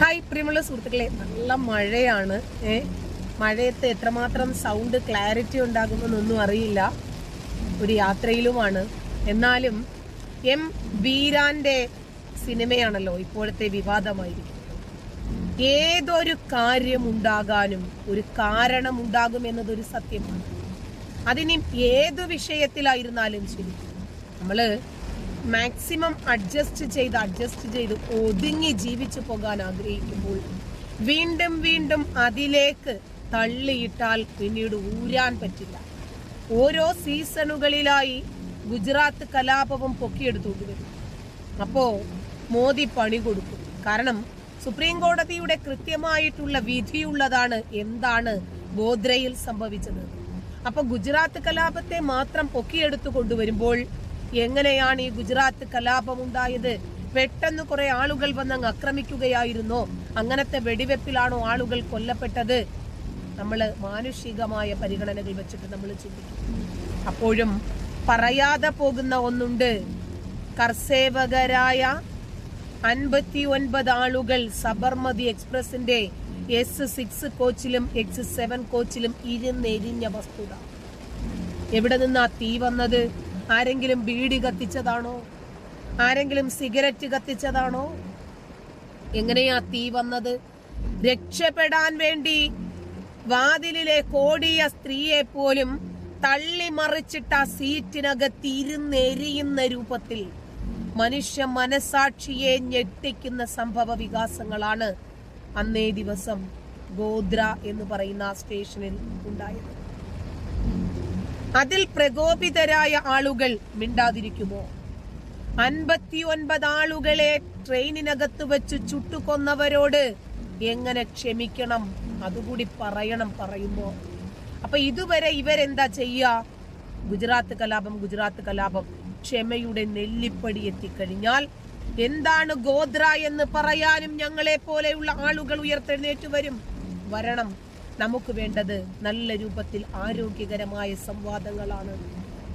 Hi പ്രിയമുള്ള സുഹൃത്തുക്കളെ. നല്ല മഴയാണ്. ഏ മഴയത്ത് എത്രമാത്രം സൗണ്ട് ക്ലാരിറ്റി ഉണ്ടാകുമെന്നൊന്നും അറിയില്ല. ഒരു യാത്രയിലുമാണ്. എന്നാലും എം വീരാന്റെ സിനിമയാണല്ലോ ഇപ്പോഴത്തെ വിവാദമായിരിക്കും ഏതൊരു കാര്യമുണ്ടാകാനും ഒരു കാരണമുണ്ടാകും എന്നതൊരു സത്യമാണ്. അതിനി ഏതു വിഷയത്തിലായിരുന്നാലും ശരി. നമ്മൾ മാക്സിമം അഡ്ജസ്റ്റ് ചെയ്ത് അഡ്ജസ്റ്റ് ചെയ്ത് ഒതുങ്ങി ജീവിച്ചു പോകാൻ ആഗ്രഹിക്കുമ്പോൾ വീണ്ടും വീണ്ടും അതിലേക്ക് തള്ളിയിട്ടാൽ പിന്നീട് ഊരാൻ പറ്റില്ല. ഓരോ സീസണുകളിലായി ഗുജറാത്ത് കലാപവും പൊക്കിയെടുത്തുകൊണ്ട് വരും. അപ്പോ മോദി പണി കൊടുക്കും. കാരണം സുപ്രീം കോടതിയുടെ കൃത്യമായിട്ടുള്ള വിധിയുള്ളതാണ് എന്താണ് ഗോദ്രയിൽ സംഭവിച്ചത്. അപ്പൊ ഗുജറാത്ത് കലാപത്തെ മാത്രം പൊക്കിയെടുത്തു കൊണ്ടുവരുമ്പോൾ എങ്ങനെയാണ് ഈ ഗുജറാത്ത് കലാപം ഉണ്ടായത്? പെട്ടെന്ന് കുറെ ആളുകൾ വന്നങ്ങ് ആക്രമിക്കുകയായിരുന്നോ. അങ്ങനത്തെ വെടിവെപ്പിലാണോ ആളുകൾ കൊല്ലപ്പെട്ടത്? നമ്മൾ മാനുഷികമായ പരിഗണനകൾ വെച്ചിട്ട് നമ്മൾ ചിന്തിക്കും. അപ്പോഴും പറയാതെ പോകുന്ന ഒന്നുണ്ട്. കർസേവകരായ അൻപത്തി ഒൻപത് ആളുകൾ സബർമതി എക്സ്പ്രസിന്റെ എസ് സിക്സ് കോച്ചിലും എക്സ് സെവൻ കോച്ചിലും ഇരുന്നെരിഞ്ഞ വസ്തുത. എവിടെ നിന്നാ തീ വന്നത്? ആരെങ്കിലും ബീഡി കത്തിച്ചതാണോ? ആരെങ്കിലും സിഗരറ്റ് കത്തിച്ചതാണോ? എങ്ങനെയാ തീ വന്നത്? രക്ഷപ്പെടാൻ വേണ്ടി വാതിലിലെ കോടിയ സ്ത്രീയെ പോലും തള്ളിമറിച്ചിട്ട സീറ്റിനകത്ത് ഇരുന്നെരിയുന്ന രൂപത്തിൽ മനുഷ്യ മനസാക്ഷിയെ ഞെട്ടിക്കുന്ന സംഭവ വികാസങ്ങളാണ് അന്നേ ദിവസം ഗോദ്ര എന്ന് പറയുന്ന ആ സ്റ്റേഷനിൽ ഉണ്ടായത്. അതിൽ പ്രകോപിതരായ ആളുകൾ മിണ്ടാതിരിക്കുമോ? അൻപത്തി ഒൻപത് ആളുകളെ ട്രെയിനിനകത്ത് വെച്ച് ചുട്ടുകൊന്നവരോട് എങ്ങനെ ക്ഷമിക്കണം? അതുകൂടി പറയണം പറയുമ്പോ അപ്പൊ ഇതുവരെ ഇവരെന്താ ചെയ്യുക ഗുജറാത്ത് കലാപം ഗുജറാത്ത് കലാപം ക്ഷമയുടെ നെല്ലിപ്പടി എത്തിക്കഴിഞ്ഞാൽ എന്താണ് ഗോദ്ര എന്ന് പറയാനും ഞങ്ങളെ പോലെയുള്ള ആളുകൾ ഉയർത്തെഴുന്നേറ്റ് വരും. വരണം. നമുക്ക് വേണ്ടത് നല്ല രൂപത്തിൽ ആരോഗ്യകരമായ സംവാദങ്ങളാണ്.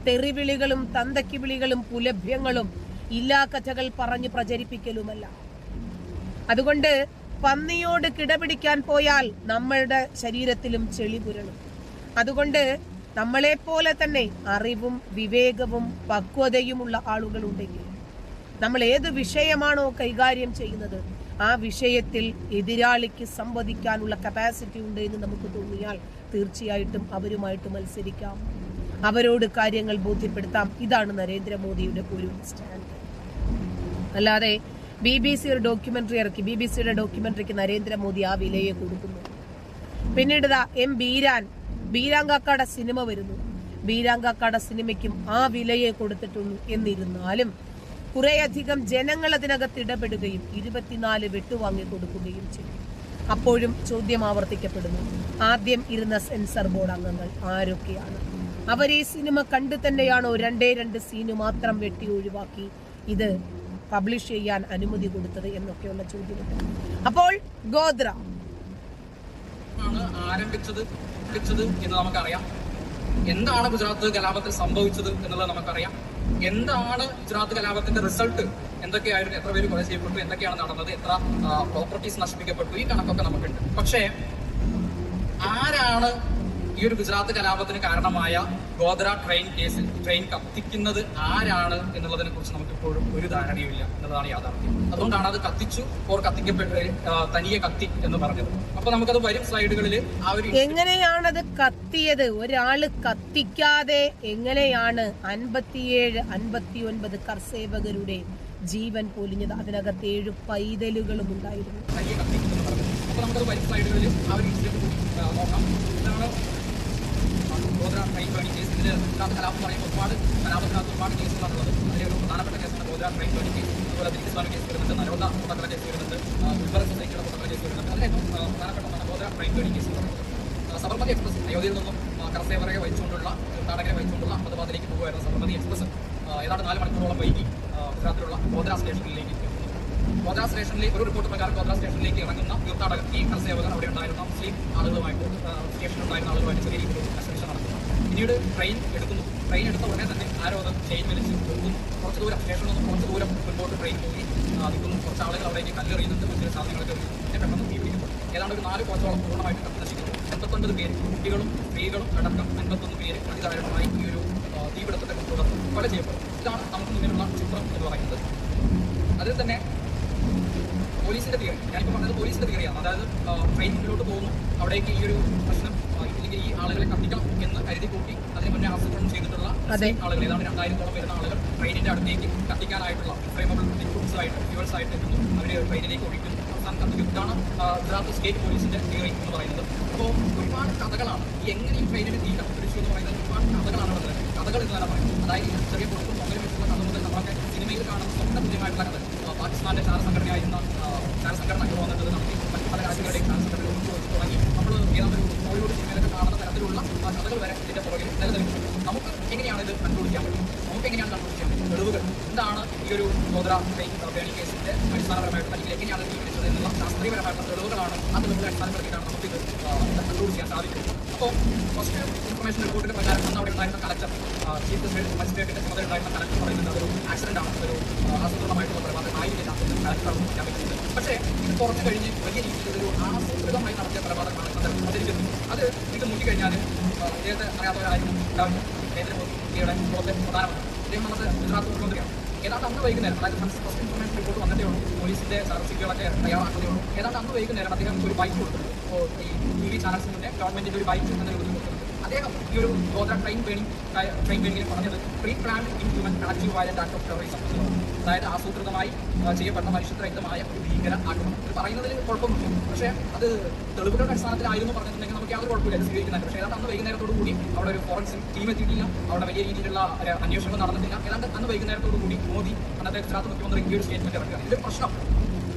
തെറിവിളികളും തന്തയ്ക്ക് വിളികളും പുലഭ്യങ്ങളും ഇല്ലാ കഥകൾ പറഞ്ഞ് പ്രചരിപ്പിക്കലുമല്ല. അതുകൊണ്ട് പന്നിയോട് കിടപിടിക്കാൻ പോയാൽ നമ്മളുടെ ശരീരത്തിലും ചെളി പുരളും. അതുകൊണ്ട് നമ്മളെപ്പോലെ തന്നെ അറിവും വിവേകവും പക്വതയുമുള്ള ആളുകളുണ്ടെങ്കിൽ നമ്മൾ ഏത് വിഷയമാണോ കൈകാര്യം ചെയ്യുന്നത് ആ വിഷയത്തിൽ എതിരാളിക്ക് സംവദിക്കാനുള്ള കപ്പാസിറ്റി ഉണ്ട് എന്ന് നമുക്ക് തോന്നിയാൽ തീർച്ചയായിട്ടും അവരുമായിട്ട് മത്സരിക്കാം. അവരോട് കാര്യങ്ങൾ ബോധ്യപ്പെടുത്താം. ഇതാണ് നരേന്ദ്രമോദിയുടെ ഒരു സ്റ്റാൻഡ് അല്ലാതെ ബി ബി സി ഒരു ഡോക്യുമെന്ററി ഇറക്കി ബി ബി സിയുടെ ഡോക്യുമെന്ററിക്ക് നരേന്ദ്രമോദി ആ വിലയെ കൊടുക്കുന്നു. പിന്നീട് എം ബീരാൻ ബീരാങ്കാക്കാട സിനിമ വരുന്നു. ബീരാങ്കാക്കാട സിനിമയ്ക്കും ആ വിലയെ കൊടുത്തിട്ടുള്ളൂ എന്നിരുന്നാലും കുറേയധികം ജനങ്ങൾ അതിനകത്ത് ഇടപെടുകയും ഇരുപത്തിനാല് വെട്ടുവാങ്ങി കൊടുക്കുകയും ചെയ്തു. അപ്പോഴും ചോദ്യം ആവർത്തിക്കപ്പെടുന്നു ആദ്യം ഇരുന്ന സെൻസർ ബോർഡ് അംഗങ്ങൾ ആരൊക്കെയാണ്? അവർ ഈ സിനിമ കണ്ടു തന്നെയാണോ രണ്ടേ രണ്ട് സീന് മാത്രം വെട്ടി ഒഴിവാക്കി ഇത് പബ്ലിഷ് ചെയ്യാൻ അനുമതി കൊടുത്തത് എന്നൊക്കെയുള്ള ചോദ്യമുണ്ട്. അപ്പോൾ ഗോദ്ര. ആരംഭിച്ചത് എന്ന് നമുക്കറിയാം. എന്താണ് ഗുജറാത്ത് കലാപത്തിൽ സംഭവിച്ചത് എന്നുള്ളത് നമുക്കറിയാം. എന്താണ് ഗുജറാത്ത് കലാപത്തിന്റെ റിസൾട്ട് എന്തൊക്കെയായിരുന്നു? എത്ര പേര് കൊല ചെയ്യപ്പെട്ടു? എന്തൊക്കെയാണ് നടന്നത്? എത്ര പ്രോപ്പർട്ടീസ് നശിപ്പിക്കപ്പെട്ടു? ഈ കണക്കൊക്കെ നമുക്കുണ്ട്. പക്ഷേ ആരാണ് ഈ ഒരു ഗുജറാത്ത് കലാപത്തിന് കാരണമായ ഗോദ്ര ട്രെയിൻ കേസിൽ ട്രെയിൻ കത്തിക്കുന്നത് ആരാണ് എന്നുള്ളതിനെ കുറിച്ച് നമുക്ക് ഇപ്പോഴും ഒരു ധാരണയുമില്ല എന്നുള്ളതാണ് യാഥാർത്ഥ്യം. അതുകൊണ്ടാണ് അത് കത്തിച്ചു ഓർ കത്തിക്കപ്പെട്ട് തനിയെ കത്തി എന്ന് പറഞ്ഞത്. അപ്പൊ നമുക്കത് വരും സ്ലൈഡുകളിൽ ആ ഒരു എങ്ങനെയാണത് കത്തിയത്? ഒരാൾ കത്തിക്കാതെ എങ്ങനെയാണ് അൻപത്തിയേഴ് അൻപത്തി ഒൻപത് കർസേവകരുടെ ജീവൻ പൊലിഞ്ഞത്? അതിനകത്ത് ഏഴ് പൈതലുകളും ഉണ്ടായിരുന്നു. നമുക്കത് വരും സ്ലൈഡുകളിൽ ആ ഒരു നോക്കാം. ഗോദ്ര ട്രെയിൻ പണി കേസ് ഇതിൽ ഇതിനകത്ത് കലാപം പറയുമ്പോൾ ഒരുപാട് കലാപത്തിനകത്ത് ഒരുപാട് കേസുകളാണുള്ളത് അതിൽ ഒരു പ്രധാനപ്പെട്ട കേസാണ് ഗോദ്ര ട്രെയിൻ പണി കേസ് അതുപോലെ ഇസ്ലാമിക് കേസ് വരുന്നുണ്ട് നരോദ കൂട്ടക്കല കേസ് വരുന്നുണ്ട് ഗുൽബർഗ് സൊസൈറ്റിയുടെ കൂട്ടക്കല കേസ് വരുന്നുണ്ട്. ഏറ്റവും പ്രധാനപ്പെട്ട ഒന്നാണ് ഗോദ്ര ട്രെയിൻ പണി കേസ് സബർമതി എക്സ്പ്രസ് അയോധ്യയിൽ നിന്നും കർസേവരെ വഹിച്ചുകൊണ്ടുള്ള തീർത്ഥാടകരെ വഹിച്ചുകൊണ്ടുള്ള അഹമ്മദാബാദിലേക്ക് പോകുമായിരുന്ന സബർമതി എക്സ്പ്രസ് ഏതാണ്ട് നാല് മണിക്കൂറോളം വൈകി ഗുജറാത്തിലുള്ള ഗോദ്ര സ്റ്റേഷനിലേക്ക് ഗോദ്ര സ്റ്റേഷനിലേക്ക് ഒരു റിപ്പോർട്ട് പ്രകാരം ഗോദ്ര സ്റ്റേഷനിലേക്ക് ഇറങ്ങുന്ന തീർത്ഥാടകർ ഈ കർസേവകർ അവിടെ ഉണ്ടായിരുന്ന. മുസ്ലിം ആളുകളുമായിട്ട് സ്റ്റേഷനിലുണ്ടായിരുന്ന ആളുകളുമായിട്ട് ചെറിയ രീതിയിൽ കൺസൾട്ടേഷൻ നടത്തുന്നു പിന്നീട് ട്രെയിൻ എടുക്കുന്നു. ട്രെയിൻ എടുത്ത ഉടനെ തന്നെ ആരോ അത് ചെയിൻ വലിച്ച് പോകുന്നു. കുറച്ച് ദൂരം സ്റ്റേഷനിൽ നിന്ന് കുറച്ച് ദൂരം മുൻപോട്ട് ട്രെയിൻ പോയി. നിൽക്കുന്നു. കുറച്ച് ആളുകൾ അവിടേക്ക് കല്ലെറിയുന്നുണ്ട്. മറ്റൊരു സാധനങ്ങളൊക്കെ എറിയുന്നു പിന്നെ ഏതാണ്ട് ഒരു നാല് കോച്ചോളം പൂർണമായിട്ട് കത്തി നശിക്കുന്നു എൺപത്തൊൻപത് പേര് കുട്ടികളും സ്ത്രീകളും അടക്കം അൻപത്തൊന്ന് പേര് അതിദാരുണമായി ഈ ഒരു തീപിടുത്തത്തെ തുടർന്ന് കൊല ചെയ്യപ്പെടും ഇതാണ് നമുക്ക് മുന്നിലുള്ള ചിത്രം എന്ന് പറയുന്നത്. അതിൽ തന്നെ പോലീസിന്റെ തിയറി. ഞാനിപ്പോൾ പറഞ്ഞത് പോലീസിന്റെ തിയറിയാണ്. അതായത് ട്രെയിൻ മുന്നിലോട്ട് പോകുന്നു അവിടേക്ക് ഈ ഒരു പ്രശ്നം ആ, ഇല്ലെങ്കിൽ ഈ ആളുകളെ കത്തിക്കാം എന്ന് കരുതി കൂട്ടി അതിന് മുന്നേ ആസൂത്രണം ചെയ്തിട്ടുള്ള. ആളുകൾ ഏതാണ്ട് രണ്ടായിരത്തോളം വരുന്ന ആളുകൾ ട്രെയിനിന്റെ അടുത്തേക്ക് കത്തിക്കാനായിട്ടുള്ള ഫ്രെയിമബിൾ ലിക്വിഡ്സ് ആയിട്ട് ഫ്യൂവൽസ് ആയിട്ട് എത്തുന്നു അവർ ട്രെയിനിലേക്ക് ഒഴിക്കുന്നു. അവസാനം കത്തിക്കും ഇതാണ് ആ, ഗുജറാത്ത് സ്റ്റേറ്റ് പോലീസിന്റെ തിയറി എന്ന് പറയുന്നത്. അപ്പോൾ ഒരുപാട് കഥകളാണ്. ഈ എങ്ങനെ ഈ ട്രെയിനിന് തീ കത്തിപ്പിടിച്ചു എന്ന് പറയുന്നത് ഒരുപാട് കഥകളാണ് ഉള്ളത് കഥകൾ എന്ന് തന്നെ പറയും അതായത് ചെറിയ കൊടുക്കും പകരം വെച്ചുള്ള കഥ മുതൽ നമ്മളൊക്കെ സിനിമയിൽ കാണുന്ന സ്വന്തം തുല്യമായിട്ടുള്ള കഥ. പാകിസ്ഥാന്റെ ചാര സംഘടനയായിരുന്ന ചാര സംഘടന വന്നിട്ട് നടത്തി മറ്റു പല രാജ്യങ്ങളുടെയും ഒന്നിച്ചു വെച്ച് തുടങ്ങി. നമ്മൾ ഏതാണ്ട് ഒരു ജില്ലയിലൊക്കെ കാണുന്ന തരത്തിലുള്ള കഥകൾ വരെ ഇതിന്റെ പുറകിൽ നിലനിൽക്കുന്നു. നമുക്ക് എങ്ങനെയാണ് ഇത് കണ്ടുപിടിക്കാൻ പറ്റും നമുക്ക് എങ്ങനെയാണ് കണ്ടുപിടിക്കാൻ പറ്റും തെളിവുകൾ. എന്താണ് ഈ ഒരു ട്രെയിൻ ബേണി കേസിന്റെ അടിസ്ഥാനപരമായിട്ടുള്ള അല്ലെങ്കിൽ എങ്ങനെയാണ് സ്വീകരിച്ചത് എന്നുള്ള ശാസ്ത്രീയപരമായിട്ടുള്ള തെളിവുകളാണ് അത് നമ്മൾ അടിസ്ഥാനപ്പെടുത്തിയിട്ടാണ് നമുക്ക് ഇത് ചെയ്യാൻ സാധിക്കും അപ്പോൾ ഫസ്റ്റ് ഇൻഫർമേഷൻ റിപ്പോർട്ടിന്റെ പ്രകാരം അന്ന് അവിടെ ഉണ്ടായിരുന്ന കളക്ടർ ചീഫ് മജിസ്ട്രേറ്റിന്റെ ചുമതല ഉണ്ടായിരുന്ന കളക്ടർ പറയുന്നത് അതൊരു ആക്സിഡന്റ് ആണ്. ഒരു ആസൂത്രിതമായിട്ടുള്ള കൊലപാതകം ആയിരുന്നില്ല എന്ന് പറ്റുന്നത് പക്ഷേ ഇത് കുറച്ച് കഴിഞ്ഞ് വലിയ രീതിയിൽ ഒരു ആസൂത്രിതമായി നടത്തിയ പ്രഭാതമാണ് അത് അതിരിക്കുന്നത് അത് ഇത് മുട്ടിക്കഴിഞ്ഞാൽ അദ്ദേഹത്തെ അറിയാത്തവരാരും ഉണ്ടാവില്ല നരേന്ദ്രമോദി ഇന്ത്യയുടെ പുറത്തെ പ്രധാനമന്ത്രി. അദ്ദേഹം നമ്മുടെ ഗുജറാത്ത് മുഖ്യമന്ത്രിയാണ്. ഏതാണ്ട് അന്ന് വൈകുന്നേരം അതായത് ഫസ്റ്റ് ഇൻഫർമേഷൻ റിപ്പോർട്ട് വന്നിട്ടേ ഉള്ളൂ. പോലീസിന്റെ സർവീസുകളൊക്കെ തയ്യാറാക്കുന്നേ ഉള്ളൂ. ഏതാണ്ട് അന്ന് വൈകുന്നേരം അദ്ദേഹം ഒരു ബൈക്ക് കൊടുത്തു ഈ ടി വി ചാനൽസിന്റെ ഗവൺമെന്റിന്റെ ഒരു ബൈക്ക് എന്നൊരു അദ്ദേഹം ഈ ഒരു ഗോത്ര ട്രെയിൻ ബേണിംഗ് ട്രെയിൻ ബേണിംഗിൽ പറഞ്ഞത് pre planned inhuman collective violent act of terrorism അതായത് ആസൂത്രിതമായി ചെയ്യപ്പെടുന്ന മനുഷ്യത്വരഹിതമായ ഒരു ഭീകര ആക്രമണം. ഇത് പറയുന്നതിൽ കുഴപ്പമൊന്നും പക്ഷേ അത് തെളിവുകളുടെ അടിസ്ഥാനത്തിലായിരുന്നു പറഞ്ഞിട്ടുണ്ടെങ്കിൽ നമുക്ക് യാതൊരു കുഴപ്പമില്ല. ഇത് സ്വീകരിക്കുന്നുണ്ട്. പക്ഷേ ഏതാണ്ട് അന്ന് വൈകുന്നേരത്തോടു കൂടി അവിടെ ഒരു ഫോറൻസിക് ടീം എത്തിയിട്ടില്ല. അവിടെ വലിയ രീതിയിലുള്ള ഒരു അന്വേഷണം നടന്നിട്ടില്ല. ഏതാണ്ട് അന്ന് വൈകുന്നേരത്തോടു കൂടി മോദി അന്നത്തെ ഗുജറാത്ത് മുഖ്യമന്ത്രി ഈ ഒരു സ്റ്റേറ്റ്മെന്റ് ഇറക്കുക ഇതൊരു പ്രശ്നം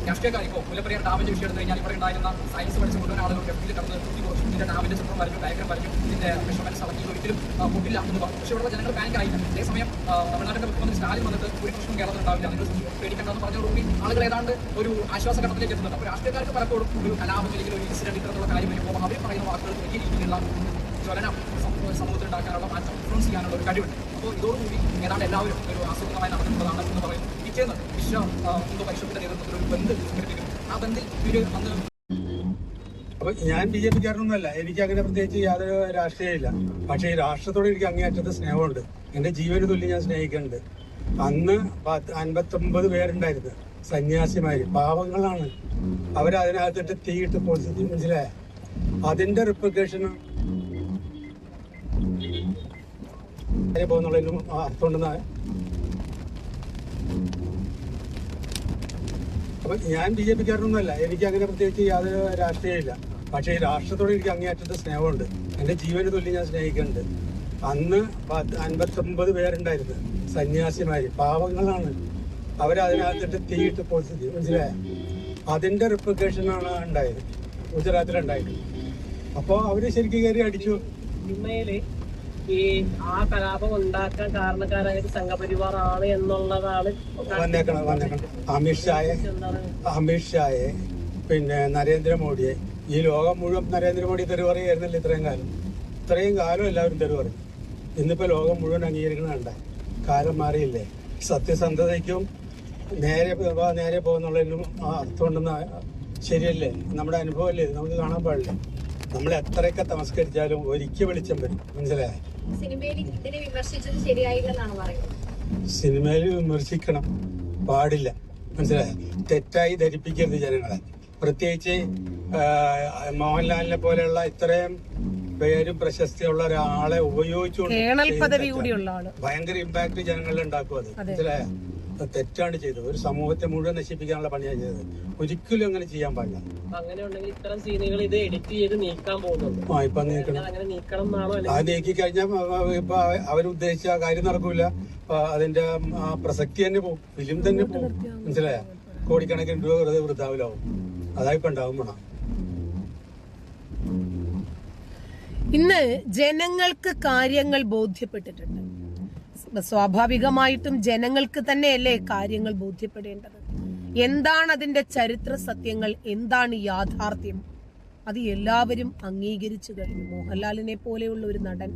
രാഷ്ട്രീയക്കാർ ഇപ്പോൾ മുല്ലപ്പെരിയാർ ഡാമിന്റെ വിഷയം എടുത്തു കഴിഞ്ഞാൽ ഇവിടെ ഉണ്ടായിരുന്ന സയൻസ് പഠിച്ച മുഴുവൻ ആളുകൾ ഡെഫിൽ കടന്ന് കുത്തി കുറച്ചു ഇതിന്റെ ഡാമിന്റെ ചിത്രം വരഞ്ഞു ഡയഗ്രം വരഞ്ഞു ഇതിന്റെ മെഷർമെന്റ്സ് അളക്കി ഒരിക്കലും കൂട്ടില്ല എന്ന് പറഞ്ഞു. പക്ഷേ ഇവിടെ ജനങ്ങൾ പാനിക് ആയി അതേസമയം തമിഴ്നാടിന്റെ മുഖ്യമന്ത്രി സ്റ്റാലിൻ വന്നിട്ട് ഒരു പ്രശ്നം കേരളത്തിൽ ഉണ്ടാവില്ല. നിങ്ങൾ പേടിക്കേണ്ടെന്ന് പറഞ്ഞതോടുകൂടി ആളുകൾ ഏതാണ്ട് ഒരു ആശ്വാസ ഘട്ടത്തിലേക്ക് എത്തുന്നുണ്ട്. അപ്പോൾ രാഷ്ട്രീയക്കാർക്ക് പലപ്പോഴും ഒരു കലാപം അല്ലെങ്കിൽ ഒരു ഇൻസിഡന്റ് ഇത്തരത്തിലുള്ള കാര്യം വരുമ്പോൾ അവർ പറയുന്ന വാക്കുകൾ വലിയ രീതിയിലുള്ള ജ്വലനം സമൂഹ- സമൂഹത്തിൽ ഉണ്ടാക്കാനുള്ള മാറ്റം ഇൻഫ്ലുവൻസ് ചെയ്യാനുള്ള ഒരു കഴിവുണ്ട്. അപ്പോൾ ഇതോടുകൂടി ഏതാണ്ട് എല്ലാവരും ഒരു ആസൂത്രണമായി നടക്കുന്നതാണ് എന്ന് പറയുന്നു. പിറ്റേന്ന് ആ, ഹിന്ദു പരിഷത്തിന്റെ നേതൃത്വത്തിൽ ഒരു ബന്ദ് ആ ബന്ദിൽ അപ്പൊ ഞാൻ ബി ജെ പിക്കാരനൊന്നുമല്ല. എനിക്ക് അങ്ങനെ പ്രത്യേകിച്ച് യാതൊരു രാഷ്ട്രീയമില്ല. പക്ഷേ ഈ രാഷ്ട്രത്തോട് എനിക്ക് അങ്ങേയറ്റത്തെ സ്നേഹമുണ്ട്. എന്റെ ജീവന് തുല്യം ഞാൻ സ്നേഹിക്കുന്നുണ്ട്. അന്ന് പത്ത് അൻപത്തൊമ്പത് പേരുണ്ടായിരുന്നു. സന്യാസിമാര്. പാവങ്ങളാണ്. അവരതിനകത്തിട്ട് തീയിട്ട് പൊളിച്ചു മനസ്സിലായ? അതിന്റെ റിപ്ലിക്കേഷൻ പോകുന്നുള്ളതിനും അർത്ഥമുണ്ടെന്ന് ഞാൻ ബി ജെ പിക്കാരനൊന്നുമല്ല. എനിക്ക് അങ്ങനെ പ്രത്യേകിച്ച് യാതൊരു രാഷ്ട്രീയമില്ല പക്ഷേ ഈ രാഷ്ട്രത്തോട് എനിക്ക് അങ്ങേയറ്റത്തെ സ്നേഹമുണ്ട്. എന്റെ ജീവന് തുല്യം ഞാൻ സ്നേഹിക്കുന്നുണ്ട്. അന്ന് പത്ത് അൻപത്തൊമ്പത് പേരുണ്ടായിരുന്നു. സന്യാസിമാര് പാവങ്ങളാണ്. അവരതിനകത്തിട്ട് തീയിട്ട് പൊളിച്ചു മനസ്സിലായ? അതിന്റെ റിപ്ലിക്കേഷനാണ് ഉണ്ടായത്. ഗുജറാത്തിലുണ്ടായത്. അപ്പോൾ അവർ ശരിക്കും കയറി അടിച്ചു. ഈ ആ കലാപം ഉണ്ടാക്കാൻ കാരണക്കാരായത് സംഘപരിവാർ ആണ് എന്നുള്ളതാണ് അമിത്ഷായെ അമിത്ഷായെ പിന്നെ നരേന്ദ്രമോദിയെ. ഈ ലോകം മുഴുവൻ നരേന്ദ്രമോദി തെരുവറിയായിരുന്നല്ലോ ഇത്രയും കാലം. ഇത്രയും കാലം എല്ലാവരും തെരുവറി ഇന്നിപ്പോ ലോകം മുഴുവൻ അംഗീകരിക്കണുണ്ട് കാലം മാറിയില്ലേ? സത്യസന്ധതയ്ക്കും നേരെ നേരെ പോകുന്നുള്ളതിനും അർത്ഥമുണ്ടെന്ന് ശരിയല്ലേ? നമ്മുടെ അനുഭവമല്ലേ നമുക്ക് കാണാൻ പാടില്ല? നമ്മൾ എത്രയൊക്കെ തമസ്കരിച്ചാലും ഒരിക്കൽ വെളിച്ചം വരും. മനസ്സിലായേ? സിനിമയിൽ ഇതിനെ വിമർശിച്ചത് ശരിയായില്ലെന്നാണ് പറയുന്നത്. സിനിമയിൽ വിമർശിക്കണം. പാടില്ല. മനസ്സിലായോ? തെറ്റായി ധരിപ്പിക്കരുത് ജനങ്ങളെ. പ്രത്യേകിച്ച് മോഹൻലാലിനെ പോലെയുള്ള ഇത്രയും പേരും പ്രശസ്തിയുള്ള ഒരാളെ ഉപയോഗിച്ചുകൊണ്ട് കേണൽ പദവി കൂടിയുള്ള ആൾ. ഭയങ്കര ഇമ്പാക്ട് ജനങ്ങളിൽ ഉണ്ടാക്കും അത്. മനസ്സിലായോ? തെറ്റാണ് ചെയ്തത്. ഒരു സമൂഹത്തെ മുഴുവൻ നശിപ്പിക്കാനുള്ള പണിയാണ് ചെയ്തത്. ഒരിക്കലും അങ്ങനെ ചെയ്യാൻ പാടില്ല. അങ്ങനെ ഉണ്ടെങ്കിൽ ഇത്തരം സീനുകൾ ഇത് എഡിറ്റ് ചെയ്ത് നീക്കാൻ പോകുന്നുണ്ട്? ആ ഇപ്പൊ നീക്കണം. അങ്ങനെ നീക്കണം എന്നാണോ ആ നീക്കി കഴിഞ്ഞാൽ ഇപ്പൊ അവരുദ്ദേശിച്ച കാര്യം നടക്കൂല. അതിന്റെ ആ പ്രസക്തി തന്നെ പോകും ഫിലിം തന്നെ പോകും മനസ്സിലായ? കോടിക്കണക്കിന് രൂപ വെറുതെ വൃദ്ധാവിലാവും അതായിപ്പോ ഉണ്ടാവും വേണം ഇന്ന് ജനങ്ങൾക്ക് കാര്യങ്ങൾ ബോധ്യപ്പെട്ടിട്ടുണ്ട്. സ്വാഭാവികമായിട്ടും ജനങ്ങൾക്ക് തന്നെയല്ലേ കാര്യങ്ങൾ ബോധ്യപ്പെടേണ്ടത്? എന്താണ് അതിന്റെ ചരിത്ര സത്യങ്ങൾ? എന്താണ് യാഥാർത്ഥ്യം? അത് എല്ലാവരും അംഗീകരിച്ചു കഴിഞ്ഞു. മോഹൻലാലിനെ പോലെയുള്ള ഒരു നടൻ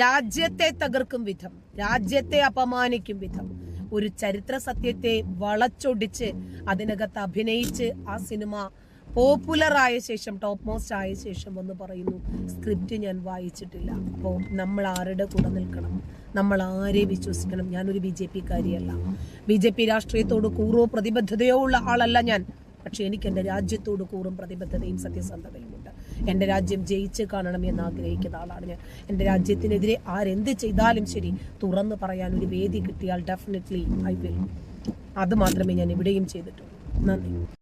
രാജ്യത്തെ തകർക്കും വിധം രാജ്യത്തെ അപമാനിക്കും വിധം ഒരു ചരിത്ര സത്യത്തെ വളച്ചൊടിച്ച് അതിനകത്ത് അഭിനയിച്ച് ആ സിനിമ പോപ്പുലർ ആയ ശേഷം ടോപ്പ് മോസ്റ്റ് ആയ ശേഷം എന്ന് പറയുന്നു. സ്ക്രിപ്റ്റ് ഞാൻ വായിച്ചിട്ടില്ല. അപ്പോൾ നമ്മൾ ആരുടെ കൂടെ നിൽക്കണം? നമ്മൾ ആരെ വിശ്വസിക്കണം? ഞാനൊരു ബി ജെ പി കാര്യമല്ല ബി ജെ പി രാഷ്ട്രീയത്തോട് കൂറോ പ്രതിബദ്ധതയോ ഉള്ള ആളല്ല ഞാൻ. പക്ഷെ എനിക്ക് എന്റെ രാജ്യത്തോട് കൂറും പ്രതിബദ്ധതയും സത്യസന്ധതയും ഉണ്ട് എന്റെ രാജ്യം ജയിച്ച് കാണണം എന്ന് ആഗ്രഹിക്കുന്ന ആളാണ് ഞാൻ. എന്റെ രാജ്യത്തിനെതിരെ ആരെന്ത് ചെയ്താലും ശരി തുറന്നു പറയാൻ ഒരു വേദി കിട്ടിയാൽ ഡെഫിനറ്റ്ലി ഐ വിൽ അത് മാത്രമേ ഞാൻ എവിടെയും ചെയ്തിട്ടുള്ളൂ. നന്ദി.